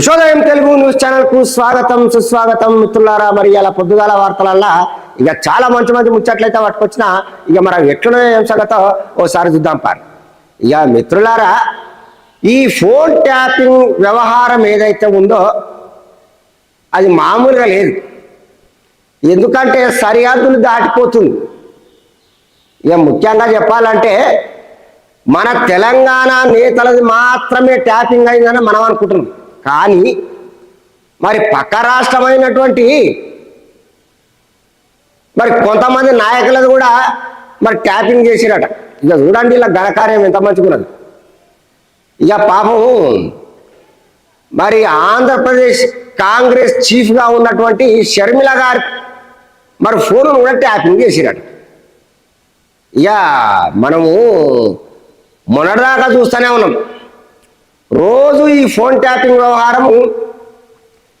ఉషోదయం Telugu news ఛానల్కు స్వాగతం సుస్వాగతం మిత్రులారా. మరి ఇలా పొద్దుగాల వార్తలల్లా ఇక చాలా మంచి మంచి ముచ్చట్లయితే పట్టుకొచ్చిన ఇక మనం ఎట్లున్నాయో ఏం సంగతో ఓసారి చూద్దాం పారు. ఇక మిత్రులారా ఈ ఫోన్ ట్యాపింగ్ వ్యవహారం ఏదైతే ఉందో అది మామూలుగా లేదు. ఎందుకంటే సరిహద్దులు దాటిపోతుంది. ఇక ముఖ్యంగా చెప్పాలంటే మన తెలంగాణ నేతలది మాత్రమే ట్యాపింగ్ అయిందని మనం అనుకుంటున్నాం. కానీ మరి పక్క రాష్ట్రమైనటువంటి మరి కొంతమంది నాయకులది కూడా మరి ట్యాపింగ్ చేసిరట. ఇక చూడండి ఇలా ఘనకార్యం ఎంత మంచుకున్నది ఇక పాపం మరి ఆంధ్రప్రదేశ్ కాంగ్రెస్ చీఫ్గా ఉన్నటువంటి షర్మిల గారు మరి ఫోన్ కూడా ట్యాపింగ్ చేసిరట. ఇక మనము మొన్నటిదాకా చూస్తూనే ఉన్నాం. రోజు ఈ ఫోన్ ట్యాపింగ్ వ్యవహారం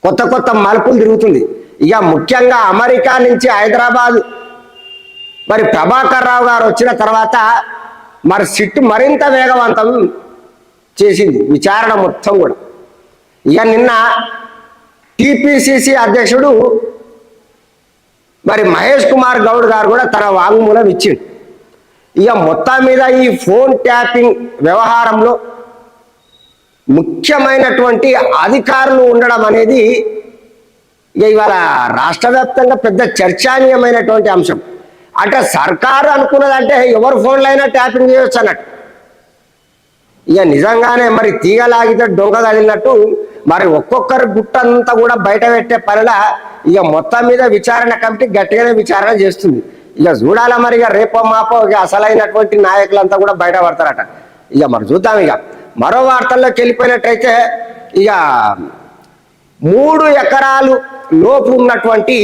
కొత్త కొత్త మలుపులు తిరుగుతుంది. ఇక ముఖ్యంగా అమెరికా నుంచి హైదరాబాద్. మరి ప్రభాకర్ రావు గారు వచ్చిన తర్వాత మరి సిట్టు మరింత వేగవంతం చేసింది. విచారణ మొత్తం కూడా. ఇక నిన్న టిపిసిసి అధ్యక్షుడు మరి మహేష్ కుమార్ గౌడ్ గారు కూడా తన వాంగ్మూలం ఇచ్చిండు. ఇక మొత్తం మీద ఈ ఫోన్ ట్యాపింగ్ వ్యవహారంలో ముఖ్యమైనటువంటి అధికారులు ఉండడం అనేది ఇక ఇవాళ రాష్ట్ర వ్యాప్తంగా పెద్ద చర్చానీయమైనటువంటి అంశం. అంటే సర్కారు అనుకున్నదంటే ఎవరు ఫోన్లో అయినా ట్యాపింగ్ చేయొచ్చు అన్నట్టు. ఇక నిజంగానే మరి తీగలాగితే డొంగ తగిలినట్టు మరి ఒక్కొక్కరి గుట్టంతా కూడా బయట పెట్టే పనిలా ఇక మొత్తం మీద విచారణ కమిటీ గట్టిగానే విచారణ చేస్తుంది. ఇక చూడాలా మరి ఇక రేపో మాపో ఇక అసలైనటువంటి నాయకులంతా కూడా బయట పడతారట. ఇక మరి చూద్దాం ఇక. మరో వార్తల్లోకి వెళ్ళిపోయినట్టయితే ఇక మూడు ఎకరాలు లోపు ఉన్నటువంటి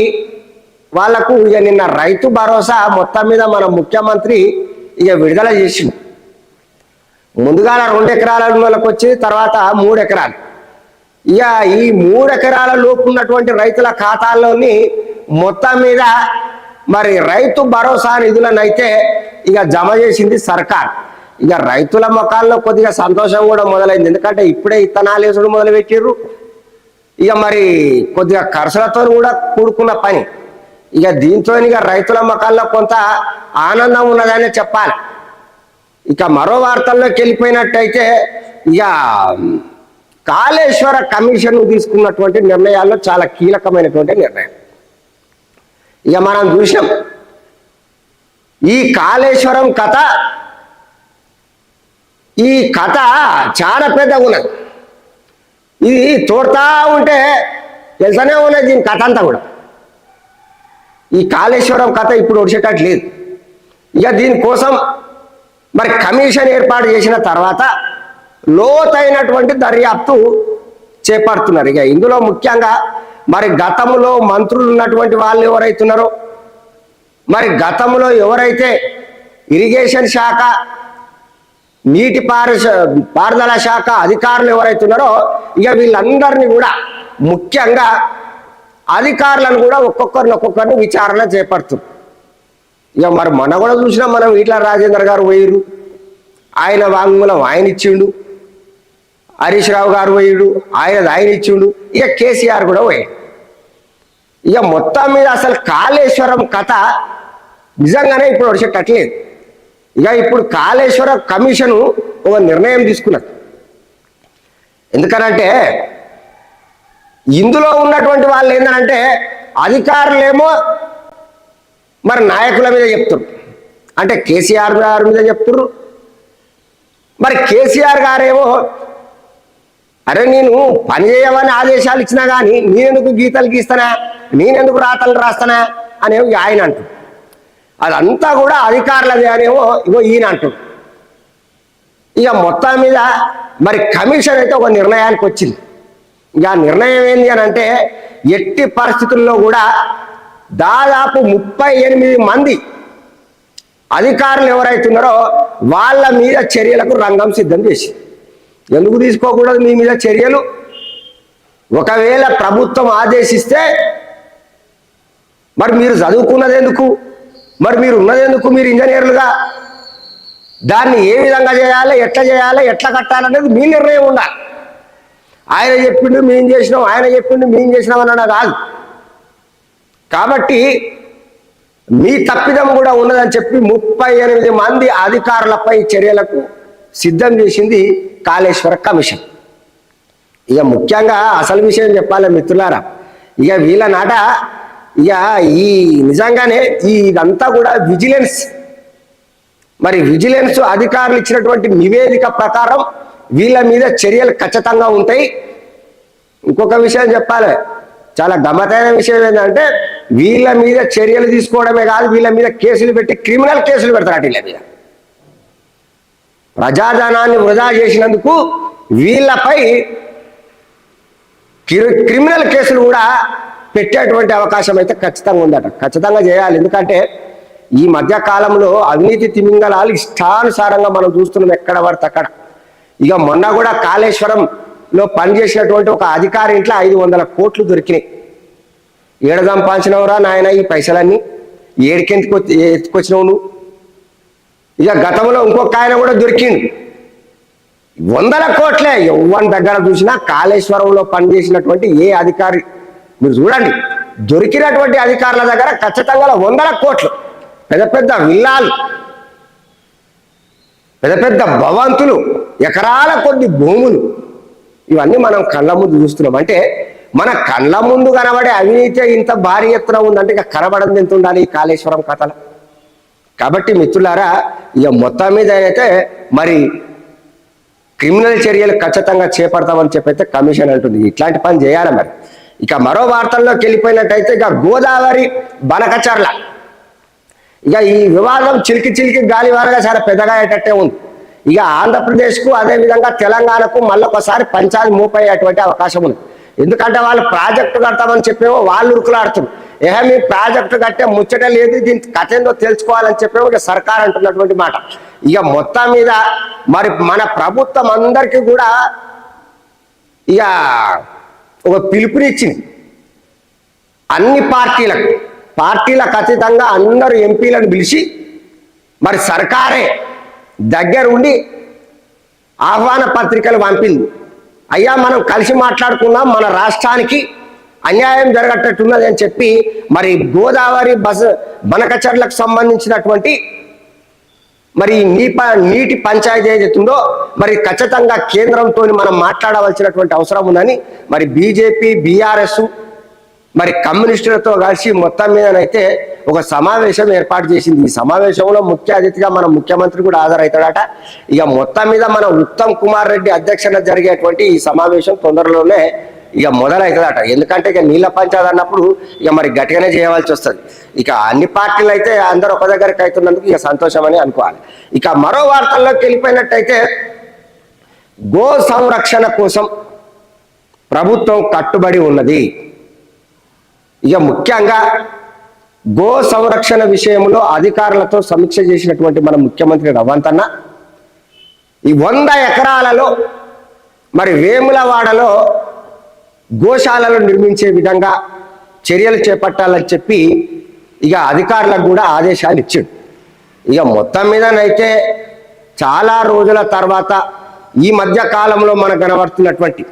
వాళ్ళకు ఇక నిన్న రైతు భరోసా మొత్తం మీద మన ముఖ్యమంత్రి ఇక విడుదల చేసింది ముందుగా రెండు ఎకరాల వాళ్ళకి వచ్చి తర్వాత మూడు ఎకరాలు. ఇక ఈ మూడు ఎకరాల లోపు ఉన్నటువంటి రైతుల ఖాతాల్లోని మొత్తం మీద మరి రైతు భరోసా నిధులను అయితే ఇక జమ చేసింది సర్కార్. ఇక రైతుల మొఖాల్లో కొద్దిగా సంతోషం కూడా మొదలైంది. ఎందుకంటే ఇప్పుడే ఇత్తనాలు వేసుడు మొదలు పెట్టిర్రు ఇక మరి కొద్దిగా ఖర్చులతో కూడా కూడుకున్న పని. ఇక దీంతో ఇక రైతుల మొఖాల్లో కొంత ఆనందం ఉన్నదనే చెప్పాలి. ఇక మరో వార్తల్లోకి వెళ్ళిపోయినట్టయితే ఇక కాళేశ్వర కమిషన్ తీసుకున్నటువంటి నిర్ణయాల్లో చాలా కీలకమైనటువంటి నిర్ణయం. ఇక మనం చూసాం ఈ కాళేశ్వరం కథ ఈ కథ చాలా పెద్దగా ఉన్నది. ఇది చూడతా ఉంటే తెలుసనే ఉన్నది దీని కథ అంతా కూడా. ఈ కాళేశ్వరం కథ ఇప్పుడు ఒడిచేటట్టు లేదు. ఇక దీనికోసం మరి కమిషన్ ఏర్పాటు చేసిన తర్వాత లోతైనటువంటి దర్యాప్తు చేపడుతున్నారు. ఇక ఇందులో ముఖ్యంగా మరి గతంలో మంత్రులు ఉన్నటువంటి వాళ్ళు ఎవరైతున్నారో మరి గతంలో ఎవరైతే ఇరిగేషన్ శాఖ నీటి పారిశ పారుదల శాఖ అధికారులు ఎవరైతున్నారో ఇక వీళ్ళందరినీ కూడా ముఖ్యంగా అధికారులను కూడా ఒక్కొక్కరిని ఒక్కొక్కరిని విచారణ చేపడుతుంది. ఇక మరి మన కూడా చూసినా మనం ఇట్లా రాజేందర్ గారు పోయిరు ఆయన వాంగ్మూలం ఆయన ఇచ్చిండు. హరీష్ రావు గారు పోయిడు ఆయన ఆయన ఇచ్చిండు. ఇక కేసీఆర్ కూడా పోయాడు. ఇక మొత్తం మీద అసలు కాళేశ్వరం కథ నిజంగానే ఇప్పుడు వచ్చేటట్లేదు ఇక ఇప్పుడు కాళేశ్వర కమిషను ఒక నిర్ణయం తీసుకున్నది ఎందుకనంటే ఇందులో ఉన్నటువంటి వాళ్ళు ఏంటంటే అధికారులేమో మరి నాయకుల మీద చెప్తున్నారు అంటే కేసీఆర్ గారి మీద చెప్తున్నారు మరి కేసీఆర్ గారేమో అరే నేను పని చేయమని ఆదేశాలు ఇచ్చినా కానీ నేనెందుకు గీతలు గీస్తానా? నేనెందుకు రాతలు రాస్తానా? అనేవి ఆయన అంటారు అదంతా కూడా అధికారులది అనేమో ఇగో ఈయన అంటుడు. ఇక మొత్తం మీద మరి కమిషన్ అయితే ఒక నిర్ణయానికి వచ్చింది. ఇక నిర్ణయం ఏంది అని అంటే ఎట్టి పరిస్థితుల్లో కూడా దాదాపు ముప్పై ఎనిమిది మంది అధికారులు ఎవరైతున్నారో వాళ్ళ మీద చర్యలకు రంగం సిద్ధం చేసి ఎందుకు తీసుకోకూడదు మీ మీద చర్యలు? ఒకవేళ ప్రభుత్వం ఆదేశిస్తే మరి మీరు చదువుకున్నది ఎందుకు? మరి మీరు ఉన్నదెందుకు మీరు ఇంజనీర్లుగా. దాన్ని ఏ విధంగా చేయాలి? ఎట్లా చేయాలి? ఎట్లా కట్టాలనేది మీ నిర్ణయం ఉండాలి. ఆయన చెప్పిండు మేం చేసినాం. ఆయన చెప్పిండు మేం చేసినాం అన్న కాదు. కాబట్టి మీ తప్పిదం కూడా ఉన్నదని చెప్పి ముప్పై ఎనిమిది మంది అధికారులపై చర్యలకు సిద్ధం చేసింది కాళేశ్వర కమిషన్. ఇక ముఖ్యంగా అసలు విషయం చెప్పాలి మిత్రులారా? ఇక వీళ్ళ నాట ఇక ఈ నిజంగానే ఈ ఇదంతా కూడా విజిలెన్స్. మరి విజిలెన్స్ అధికారులు ఇచ్చినటువంటి నివేదిక ప్రకారం వీళ్ళ మీద చర్యలు ఖచ్చితంగా ఉంటాయి. ఇంకొక విషయం చెప్పాలి. చాలా గమ్మతైన విషయం ఏంటంటే వీళ్ళ మీద చర్యలు తీసుకోవడమే కాదు వీళ్ళ మీద కేసులు పెట్టి క్రిమినల్ కేసులు పెడతారు వీళ్ళ మీద. ప్రజాధనాన్ని వృధా చేసినందుకు వీళ్ళపై క్రిమినల్ కేసులు కూడా పెట్టేటువంటి అవకాశం అయితే ఖచ్చితంగా ఉందట. ఖచ్చితంగా చేయాలి. ఎందుకంటే ఈ మధ్య కాలంలో అవినీతి తిమింగళాలు ఇష్టానుసారంగా మనం చూస్తున్నాం ఎక్కడ పడితే అక్కడ. ఇక మొన్న కూడా కాళేశ్వరంలో పనిచేసినటువంటి ఒక అధికారి ఇంట్లో ఐదు వందల కోట్లు దొరికినాయి. ఏడ సంపాదించినవరా నాయన ఈ పైసలన్నీ? ఏడికెందుకు ఎత్తుకొచ్చినావు నువ్వు ఇక గతంలో ఇంకొక ఆయన కూడా దొరికింది వందల కోట్లే. ఎవరి దగ్గర చూసినా కాళేశ్వరంలో పనిచేసినటువంటి ఏ అధికారి మీరు చూడండి దొరికినటువంటి అధికారుల దగ్గర ఖచ్చితంగా వందల కోట్లు పెద్ద పెద్ద విల్లాలు పెద్ద పెద్ద భవంతులు ఎకరాల కొద్ది భూములు ఇవన్నీ మనం కళ్ళ ముందు చూస్తున్నాం. అంటే మన కళ్ళ ముందు కనబడే అవినీతి ఇంత భారీ ఎత్తున ఉందంటే ఇక కనబడింది ఎంత ఉండాలి ఈ కాళేశ్వరం కథలో? కాబట్టి మిత్రులారా ఇక మొత్తం మీద అయితే మరి క్రిమినల్ చర్యలు ఖచ్చితంగా చేపడతామని చెప్పి అయితే కమిషన్ అంటుంది. ఇట్లాంటి పని చేయాలి మరి. ఇక మరో వార్తల్లోకి వెళ్ళిపోయినట్టయితే ఇక గోదావరి బనకచర్ల. ఇక ఈ వివాదం చిలికి చిలికి గాలి వారగా చాలా పెద్దగా అయ్యేటట్టే ఉంది. ఇక ఆంధ్రప్రదేశ్కు అదే విధంగా తెలంగాణకు మళ్ళొకసారి పంచాయతీ మూపయ్యేటువంటి అవకాశం ఉంది. ఎందుకంటే వాళ్ళు ప్రాజెక్టు కడతామని చెప్పేమో వాళ్ళు ఉరుకులాడుతున్నారు. ఏహ మీ ప్రాజెక్టు కట్టే ముచ్చట లేదు దీని కథ ఏందో తెలుసుకోవాలని చెప్పేమో ఇక సర్కార్ అంటున్నటువంటి మాట. ఇక మొత్తం మీద మరి మన ప్రభుత్వం అందరికీ కూడా ఇక ఒక పిలుపునిచ్చింది అన్ని పార్టీలకు పార్టీల ఖచ్చితంగా అందరూ ఎంపీలను పిలిచి మరి సర్కారే దగ్గరుండి ఆహ్వాన పత్రికలు పంపింది. అయ్యా మనం కలిసి మాట్లాడుకున్నాం మన రాష్ట్రానికి అన్యాయం జరగట్టున్నది అని చెప్పి మరి గోదావరి బస బనకచర్లకు సంబంధించినటువంటి మరి నీ ప- నీటి పంచాయతీ ఏదైతే ఉందో మరి ఖచ్చితంగా కేంద్రంతో మనం మాట్లాడవలసినటువంటి అవసరం ఉందని మరి బీజేపీ బీఆర్ఎస్ మరి కమ్యూనిస్టులతో కలిసి మొత్తం మీదనైతే ఒక సమావేశం ఏర్పాటు చేసింది. ఈ సమావేశంలో ముఖ్య అతిథిగా మన ముఖ్యమంత్రి కూడా హాజరవుతాడట ఇక మొత్తం మీద మన ఉత్తమ్ కుమార్ రెడ్డి అధ్యక్షన జరిగేటువంటి ఈ సమావేశం తొందరలోనే ఇక మొదలవుతుందట ఎందుకంటే ఇక నీళ్ళ పంచాయతీ అన్నప్పుడు ఇక మరి గట్టిగానే చేయవలసి వస్తుంది. ఇక అన్ని పార్టీలు అయితే అందరూ ఒక దగ్గరికి అవుతున్నందుకు ఇక సంతోషం అని అనుకోవాలి. ఇక మరో వార్తల్లోకి వెళ్ళిపోయినట్టయితే గో సంరక్షణ కోసం ప్రభుత్వం కట్టుబడి ఉన్నది. ఇక ముఖ్యంగా గో సంరక్షణ విషయంలో అధికారులతో సమీక్ష చేసినటువంటి మన ముఖ్యమంత్రి రవంత్ అన్న ఈ వంద ఎకరాలలో మరి వేములవాడలో గోశాలలు నిర్మించే విధంగా చర్యలు చేపట్టాలని చెప్పి ఇక అధికారులకు కూడా ఆదేశాలు ఇచ్చాడు. ఇక మొత్తం మీదనైతే చాలా రోజుల తర్వాత ఈ మధ్య కాలంలో మనకు కనబడుతున్నటువంటి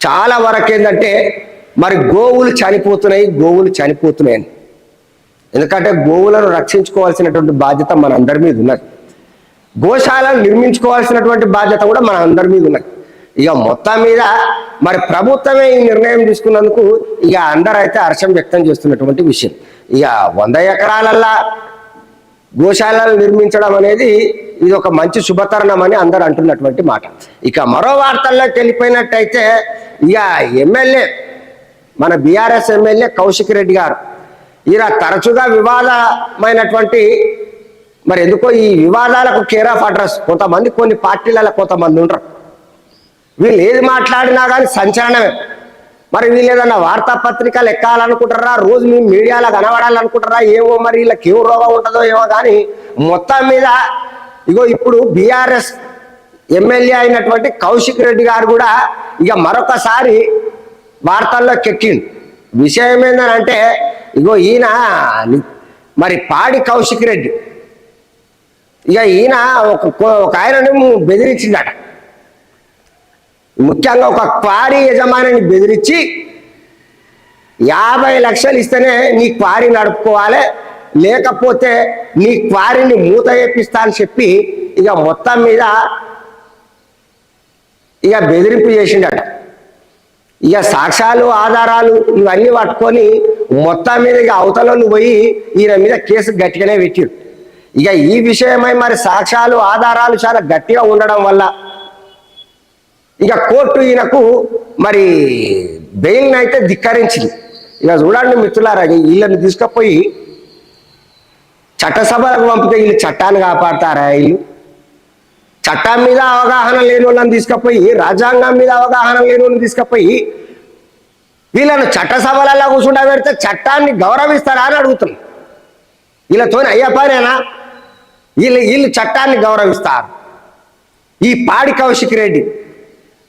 చాలా వరకు ఏంటంటే మరి గోవులు చనిపోతున్నాయి గోవులు చనిపోతున్నాయి అని. ఎందుకంటే గోవులను రక్షించుకోవాల్సినటువంటి బాధ్యత మన అందరి మీద ఉన్నది. గోశాలను నిర్మించుకోవాల్సినటువంటి బాధ్యత కూడా మన అందరి మీద ఉన్నది. ఇక మొత్తం మీద మరి ప్రభుత్వమే ఈ నిర్ణయం తీసుకున్నందుకు ఇక అందరూ అయితే హర్షం వ్యక్తం చేస్తున్నటువంటి విషయం. ఇక వంద ఎకరాలల్లా గోశాలలు నిర్మించడం అనేది ఇది ఒక మంచి శుభతరణం అని అందరు అంటున్నటువంటి మాట. ఇక మరో వార్తల్లోకి వెళ్ళిపోయినట్టయితే ఇక ఎమ్మెల్యే మన బీఆర్ఎస్ ఎమ్మెల్యే కౌశిక్ రెడ్డి గారు ఈయన తరచుగా వివాదమైనటువంటి మరి ఎందుకో ఈ వివాదాలకు కేర్ ఆఫ్ అడ్రస్ కొంతమంది కొన్ని పార్టీలలో కొంతమంది ఉంటారు వీళ్ళు ఏది మాట్లాడినా కానీ సంచలనమే. మరి వీళ్ళు ఏదన్నా వార్తాపత్రికలు ఎక్కాలనుకుంటారా రోజు మీ మీడియాలో కనబడాలనుకుంటారా? ఏమో మరి వీళ్ళకి ఏం రోగం ఉంటుందో ఏమో కానీ మొత్తం మీద ఇగో ఇప్పుడు బీఆర్ఎస్ ఎమ్మెల్యే అయినటువంటి కౌశిక్ రెడ్డి గారు కూడా ఇక మరొకసారి వార్తల్లోకి ఎక్కిండు విషయం ఏంటంటే ఇగో ఈయన మరి పాడి కౌశిక్ రెడ్డి. ఇక ఈయన ఒక ఒక ఆయనను బెదిరించిందట. ముఖ్యంగా ఒక క్వారీ యజమానిని బెదిరించి యాభై లక్షలు ఇస్తేనే నీ క్వారీ నడుపుకోవాలి లేకపోతే నీ క్వారీని మూత వేపిస్తా అని చెప్పి ఇక మొత్తం మీద ఇక బెదిరింపు చేసిండట. ఇక సాక్ష్యాలు ఆధారాలు ఇవన్నీ పట్టుకొని మొత్తం మీద ఇక అవతలను పోయి ఈయన మీద కేసు గట్టిగానే పెట్టారు ఇక ఈ విషయమై మరి సాక్ష్యాలు ఆధారాలు చాలా గట్టిగా ఉండడం వల్ల ఇక కోర్టు ఈయనకు మరి బెయిల్ని అయితే ధిక్కరించింది. ఇక చూడండి మిత్రులారా వీళ్ళని తీసుకుపోయి చట్టసభలకు పంపితే వీళ్ళు చట్టాన్ని కాపాడతారా వీళ్ళు? చట్టం మీద అవగాహన లేని వాళ్ళని తీసుకుపోయి రాజ్యాంగం మీద అవగాహన లేని వాళ్ళని తీసుకుపోయి వీళ్ళను చట్టసభలలో కూర్చుండా పెడితే చట్టాన్ని గౌరవిస్తారా అని అడుగుతున్నాం. వీళ్ళతో అయ్యప్పనేనా వీళ్ళు వీళ్ళు చట్టాన్ని గౌరవిస్తారు. ఈ పాడి కౌశిక్ రెడ్డి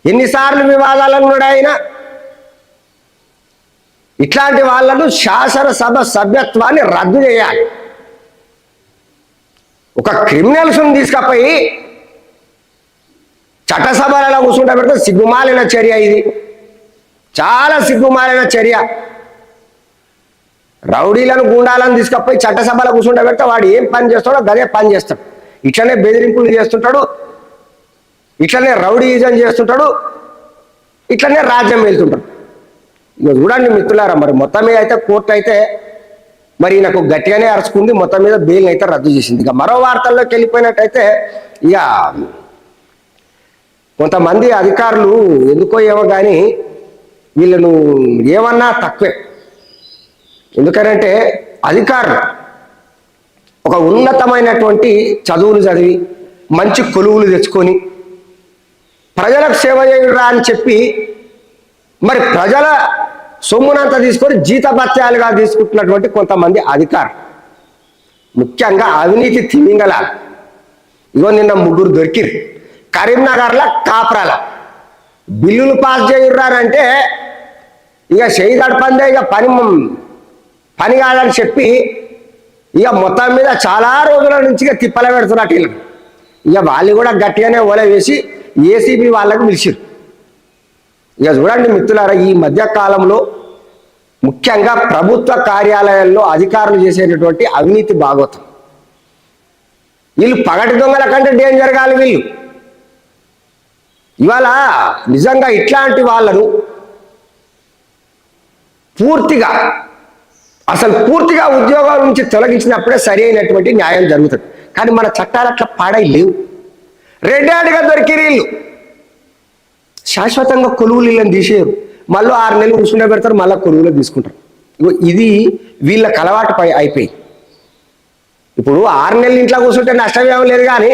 ఎన్నిసార్లు వివాదాలన్నాడు ఆయన ఇట్లాంటి వాళ్ళను శాసనసభ సభ్యత్వాన్ని రద్దు చేయాలి. ఒక క్రిమినల్స్ని తీసుకపోయి చట్టసభలలో కూర్చుంటే పెడితే సిగ్గుమాలిన చర్య ఇది. చాలా సిగ్గుమాలిన చర్య. రౌడీలను గుండాలను తీసుకపోయి చట్టసభలో కూర్చుంటే పెడితే వాడు ఏం పని చేస్తాడో గదే పని చేస్తాడు. ఇట్లనే బెదిరింపులు చేస్తుంటాడు. ఇట్లనే రౌడీజం చేస్తుంటాడు ఇట్లనే రాజ్యం వెళ్తుంటాడు. ఇక చూడండి మిత్రులారా మరి మొత్తం మీద అయితే కోర్టు అయితే మరి నాకు గట్టిగానే అరుచుకుంది మొత్తం మీద బెయిల్ అయితే రద్దు చేసింది. ఇక మరో వార్తల్లోకి వెళ్ళిపోయినట్టయితే ఇక కొంతమంది అధికారులు ఎందుకో ఏమో కానీ వీళ్ళను ఏమన్నా తక్కువే. ఎందుకనంటే అధికారులు ఒక ఉన్నతమైనటువంటి చదువులు చదివి మంచి కొలువులు తెచ్చుకొని ప్రజలకు సేవ చేయురా అని చెప్పి మరి ప్రజల సొమ్మునంతా తీసుకొని జీతభత్యాలుగా తీసుకుంటున్నటువంటి కొంతమంది అధికారులు. ముఖ్యంగా అవినీతి తిమింగలాలు ఇగో నిన్న ముగ్గురు దొరికిరు కరీంనగర్ల కాపురాల. బిల్లులు పాస్ చేయుర్రారంటే ఇక చేయి గడపందే ఇక పని పని కాదని చెప్పి ఇక మొత్తం మీద చాలా రోజుల నుంచి ఇక తిప్పల పెడుతున్నట్టు వీళ్ళు ఇక వాళ్ళు కూడా గట్టిగానే ఓల వేసి ఏసీబీ వాళ్ళకు పిలిచిరు ఇక చూడండి మిత్రులారా ఈ మధ్య కాలంలో ముఖ్యంగా ప్రభుత్వ కార్యాలయాల్లో అధికారులు చేసేటటువంటి అవినీతి భాగవతం వీళ్ళు పగటి దొంగల కంటే డేంజర్ కాదు వీళ్ళు. ఇవాళ నిజంగా ఇట్లాంటి వాళ్ళను పూర్తిగా అసలు పూర్తిగా ఉద్యోగాల నుంచి తొలగించినప్పుడే సరి అయినటువంటి న్యాయం జరుగుతుంది. కానీ మన చట్టాలు అట్లా పాడై లేవు. రెడ్డాడిగా హ్యాండ్గా దొరికి శాశ్వతంగా కొలువులు ఇళ్ళని తీసేయరు. మళ్ళీ ఆరు నెలలు కూర్చుండే పెడతారు మళ్ళీ కొలువులో తీసుకుంటారు. ఇగో ఇది వీళ్ళకి అలవాటు పై అయిపోయి ఇప్పుడు ఆరు నెలలు ఇంట్లో కూర్చుంటే నష్టమేం లేదు కానీ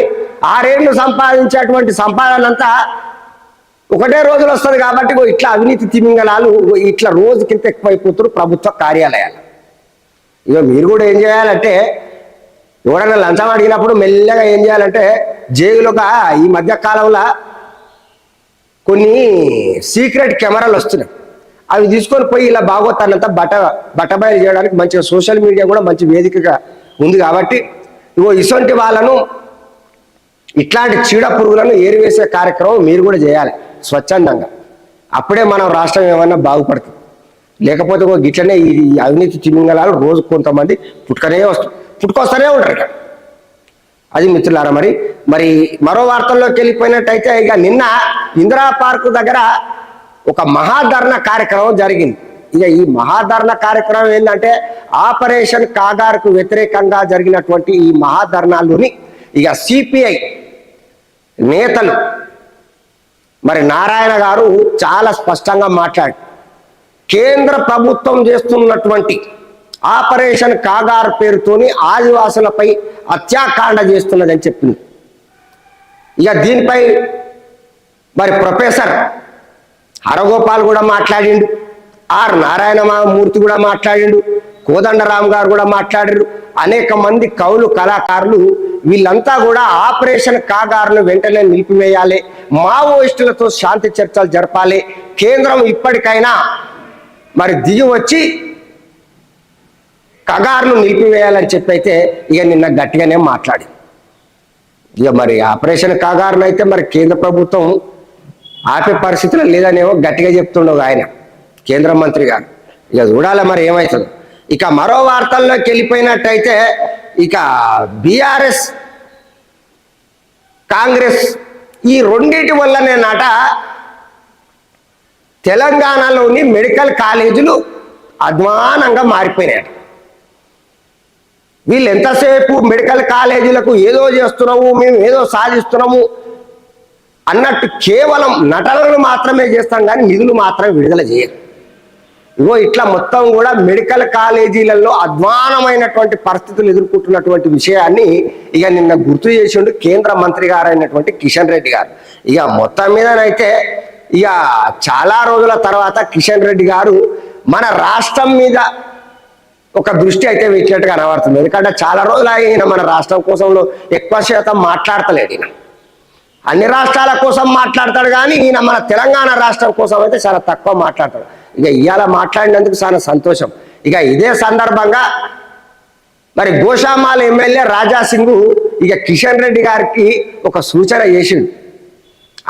ఆరేళ్ళు సంపాదించేటువంటి సంపాదన అంతా ఒకటే రోజులు వస్తుంది కాబట్టి ఇట్లా అవినీతి తిమింగళాలు ఇట్లా రోజుకింత ఎక్కువైపోతారు ప్రభుత్వ కార్యాలయాలు. ఇక మీరు కూడా ఏం చేయాలంటే ఎవరైనా లంచం అడిగినప్పుడు మెల్లగా ఏం చేయాలంటే జైలుగా ఈ మధ్య కాలంలో కొన్ని సీక్రెట్ కెమెరాలు వస్తున్నాయి. అవి తీసుకొని పోయి ఇలా బాగోతానంతా బట్ట బట్టబయలు చేయడానికి మంచిగా సోషల్ మీడియా కూడా మంచి వేదికగా ఉంది కాబట్టి ఇగో ఇటువంటి వాళ్ళను ఇట్లాంటి చీడ పురుగులను ఏరివేసే కార్యక్రమం మీరు కూడా చేయాలి స్వచ్ఛందంగా. అప్పుడే మనం రాష్ట్రం ఏమన్నా బాగుపడుతుంది. లేకపోతే గిట్లనే ఈ అవినీతి తిమింగలాలు రోజు కొంతమంది పుట్టుకనే వస్తుంది పుట్టుకొస్తూనే ఉంటారు ఇక అది మిత్రులారా మరి మరి మరో వార్తల్లోకి వెళ్ళిపోయినట్టయితే ఇక నిన్న ఇందిరా పార్క్ దగ్గర ఒక మహాధరణ కార్యక్రమం జరిగింది. ఇక ఈ మహాధరణ కార్యక్రమం ఏంటంటే ఆపరేషన్ కాగార్కు వ్యతిరేకంగా జరిగినటువంటి ఈ మహాధర్నాల్లోని ఇక సిపిఐ నేతలు మరి నారాయణ గారు చాలా స్పష్టంగా మాట్లాడు కేంద్ర ప్రభుత్వం చేస్తున్నటువంటి ఆపరేషన్ కాగార్ పేరుతోని ఆదివాసులపై హత్యాకాండ చేస్తున్నదని చెప్పింది. ఇక దీనిపై మరి ప్రొఫెసర్ హరగోపాల్ కూడా మాట్లాడిండు ఆర్ నారాయణ మూర్తి కూడా మాట్లాడిండు కోదండరామ్ గారు కూడా మాట్లాడారు అనేక మంది కవులు కళాకారులు వీళ్ళంతా కూడా ఆపరేషన్ కాగారును వెంటనే నిలిపివేయాలి మావోయిస్టులతో శాంతి చర్చలు జరపాలి కేంద్రం ఇప్పటికైనా మరి దిగి వచ్చి కగారులు నిలిపివేయాలని చెప్పి అయితే ఇక నిన్న గట్టిగానే మాట్లాడి. ఇక మరి ఆపరేషన్ కగారులు అయితే మరి కేంద్ర ప్రభుత్వం ఆపే పరిస్థితులు లేదనేమో గట్టిగా చెప్తుండవు ఆయన కేంద్ర మంత్రి గారు. ఇక చూడాలి మరి ఏమవుతుంది ఇక మరో వార్తల్లోకి వెళ్ళిపోయినట్టయితే ఇక బీఆర్ఎస్ కాంగ్రెస్ ఈ రెండింటి వల్లనే నాట తెలంగాణలోని మెడికల్ కాలేజీలు అధ్వానంగా మారిపోయినాయి వీళ్ళు ఎంతసేపు మెడికల్ కాలేజీలకు ఏదో చేస్తున్నాము మేము ఏదో సాధిస్తున్నాము అన్నట్టు కేవలం నటనలు మాత్రమే చేస్తాం కానీ నిధులు మాత్రం విడుదల చేయరు. ఇగో ఇట్లా మొత్తం కూడా మెడికల్ కాలేజీలలో అధ్వానమైనటువంటి పరిస్థితులు ఎదుర్కొంటున్నటువంటి విషయాన్ని ఇక నిన్న గుర్తు చేసిండు కేంద్ర మంత్రి గారైనటువంటి కిషన్ రెడ్డి గారు. ఇక మొత్తం మీదనైతే ఇక చాలా రోజుల తర్వాత కిషన్ రెడ్డి గారు మన రాష్ట్రం మీద ఒక దృష్టి అయితే పెట్టినట్టు కనబడుతుంది. ఎందుకంటే చాలా రోజులు ఆయన మన రాష్ట్రం కోసంలో ఎక్కువ శాతం మాట్లాడతలేడు ఈయన. అన్ని రాష్ట్రాల కోసం మాట్లాడతాడు కానీ ఈయన మన తెలంగాణ రాష్ట్రం కోసం అయితే చాలా తక్కువ మాట్లాడతాడు. ఇక ఇవాళ మాట్లాడినందుకు చాలా సంతోషం. ఇక ఇదే సందర్భంగా మరి గోషామాల ఎమ్మెల్యే రాజా సింగ్ ఇక కిషన్ రెడ్డి గారికి ఒక సూచన చేసిండు.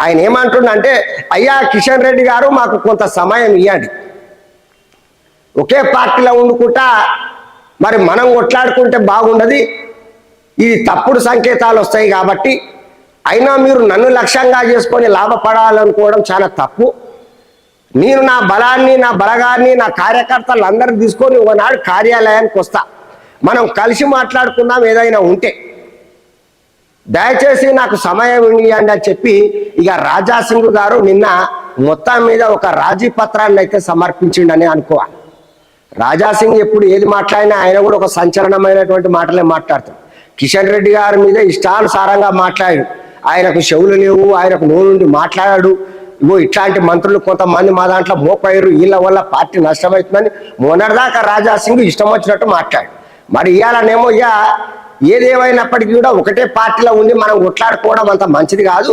ఆయన ఏమంటుండంటే అయ్యా కిషన్ రెడ్డి గారు మాకు కొంత సమయం ఇవ్వండి ఒకే పార్టీలో ఉండుకుంటా మరి మనం కొట్లాడుకుంటే బాగుండదు. ఇది తప్పుడు సంకేతాలు వస్తాయి కాబట్టి అయినా మీరు నన్ను లక్ష్యంగా చేసుకొని లాభపడాలనుకోవడం చాలా తప్పు. నేను నా బలాన్ని నా బలగాన్ని నా కార్యకర్తలు అందరిని తీసుకొని ఒకనాడు కార్యాలయానికి వస్తా. మనం కలిసి మాట్లాడుకుందాం ఏదైనా ఉంటే. దయచేసి నాకు సమయం ఇవ్వండి అని చెప్పి ఇక రాజాసింగ్ గారు నిన్న మొత్తం మీద ఒక రాజీ పత్రాన్ని అయితే సమర్పించిండని అనుకోవాలి. రాజా సింగ్ ఎప్పుడు ఏది మాట్లాడినా ఆయన కూడా ఒక సంచలనమైనటువంటి మాటలే మాట్లాడతాడు. కిషన్ రెడ్డి గారి మీద ఇష్టానుసారంగా మాట్లాడు ఆయనకు చెవులు లేవు ఆయనకు నోనుండి మాట్లాడాడు. ఇగో ఇట్లాంటి మంత్రులు కొంతమంది మా దాంట్లో మోపోయారు వీళ్ళ వల్ల పార్టీ నష్టమవుతుందని మొన్నటిదాకా రాజా సింగ్ ఇష్టం వచ్చినట్టు మాట్లాడు మరి ఇవాళనేమో ఇక ఏదేమైనప్పటికీ కూడా ఒకటే పార్టీలో ఉండి మనం కొట్లాడుకోవడం అంత మంచిది కాదు.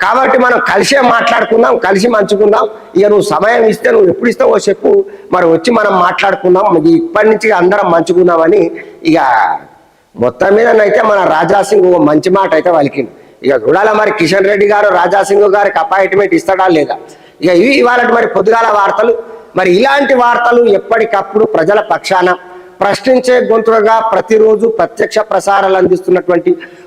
కాబట్టి మనం కలిసే మాట్లాడుకుందాం కలిసి మంచుకుందాం. ఇక నువ్వు సమయం ఇస్తే నువ్వు ఎప్పుడు ఇస్తావో చెప్పు. మరి వచ్చి మనం మాట్లాడుకుందాం. ఇప్పటి నుంచి అందరం మంచుకుందామని ఇక మొత్తం మీదనైతే మన రాజాసింగ్ ఓ మంచి మాట అయితే వలికింది ఇక చూడాలి మరి కిషన్ రెడ్డి గారు రాజాసింగ్ గారికి అపాయింట్మెంట్ ఇస్తాడా లేదా? ఇక ఇవి ఇవాళ మరి పొద్దుగాల వార్తలు. మరి ఇలాంటి వార్తలు ఎప్పటికప్పుడు ప్రజల పక్షాన ప్రశ్నించే గొంతుగా ప్రతిరోజు ప్రత్యక్ష ప్రసారాలు అందిస్తున్నటువంటి